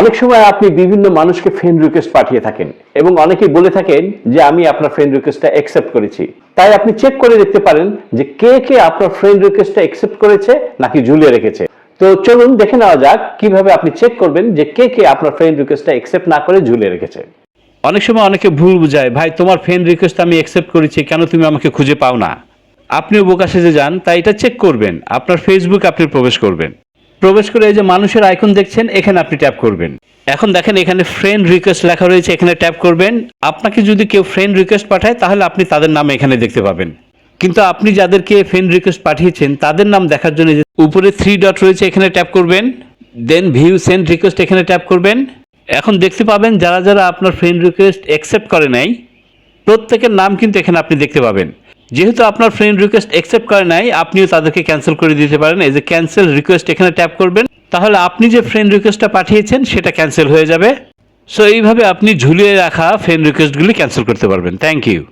অনেক সময় আপনি বিভিন্ন মানুষকে ফ্রেন্ড রিকোয়েস্ট পাঠিয়ে থাকেন এবং অনেকেই বলে থাকেন যে, আমি আপনার ফ্রেন্ড রিকোয়েস্টটা অ্যাকসেপ্ট করেছি। তাই আপনি চেক করে দেখতে পারেন যে, কে কে আপনার ফ্রেন্ড রিকোয়েস্টটা অ্যাকসেপ্ট করেছে নাকি ঝুলিয়ে রেখেছে। তো চলুন দেখে নেওয়া যাক কীভাবে আপনি চেক করবেন যে, কে কে আপনার ফ্রেন্ড রিকোয়েস্টটা অ্যাকসেপ্ট না করে ঝুলিয়ে রেখেছে। অনেক সময় অনেকে ভুল বুঝায়, ভাই, তোমার ফ্রেন্ড রিকোয়েস্ট আমি অ্যাকসেপ্ট করেছি, কেন তুমি আমাকে খুঁজে পাও না? আপনিও বোকা সেজে যান, তাই এটা চেক করবেন। আপনার ফেসবুক আপনি প্রবেশ করবেন। প্রবেশ করে এই যে মানুষের আইকন দেখছেন, এখানে আপনি ট্যাপ করবেন। এখন দেখেন এখানে ফ্রেন্ড রিকোয়েস্ট লেখা রয়েছে, এখানে ট্যাপ করবেন। আপনাকে যদি কেউ ফ্রেন্ড রিকোয়েস্ট পাঠায়, তাহলে আপনি তাদের নাম এখানে দেখতে পাবেন। কিন্তু আপনি যাদেরকে ফ্রেন্ড রিকোয়েস্ট পাঠিয়েছেন, তাদের নাম দেখার জন্য উপরে থ্রি ডট রয়েছে, এখানে ট্যাপ করবেন। দেন ভিউ সেন্ড রিকোয়েস্ট এখানে ট্যাপ করবেন। এখন দেখতে পাবেন, যারা যারা আপনার ফ্রেন্ড রিকোয়েস্ট অ্যাকসেপ্ট করে নাই, প্রত্যেকের নাম কিন্তু এখানে আপনি দেখতে পাবেন। যেহেতু আপনার ফ্রেন্ড রিকোয়েস্ট অ্যাকসেপ্ট করে নাই, আপনিও তাদেরকে ক্যান্সেল করে দিতে পারেন। এই যে ক্যান্সেল রিকোয়েস্ট এখানে ট্যাপ করবেন। তাহলে আপনি যে ফ্রেন্ড রিকোয়েস্টটা পাঠিয়েছেন, সেটা ক্যান্সেল হয়ে যাবে। সো এইভাবে আপনি ঝুলিয়ে রাখা ফ্রেন্ড রিকোয়েস্টগুলি ক্যান্সেল করতে পারবেন। Thank you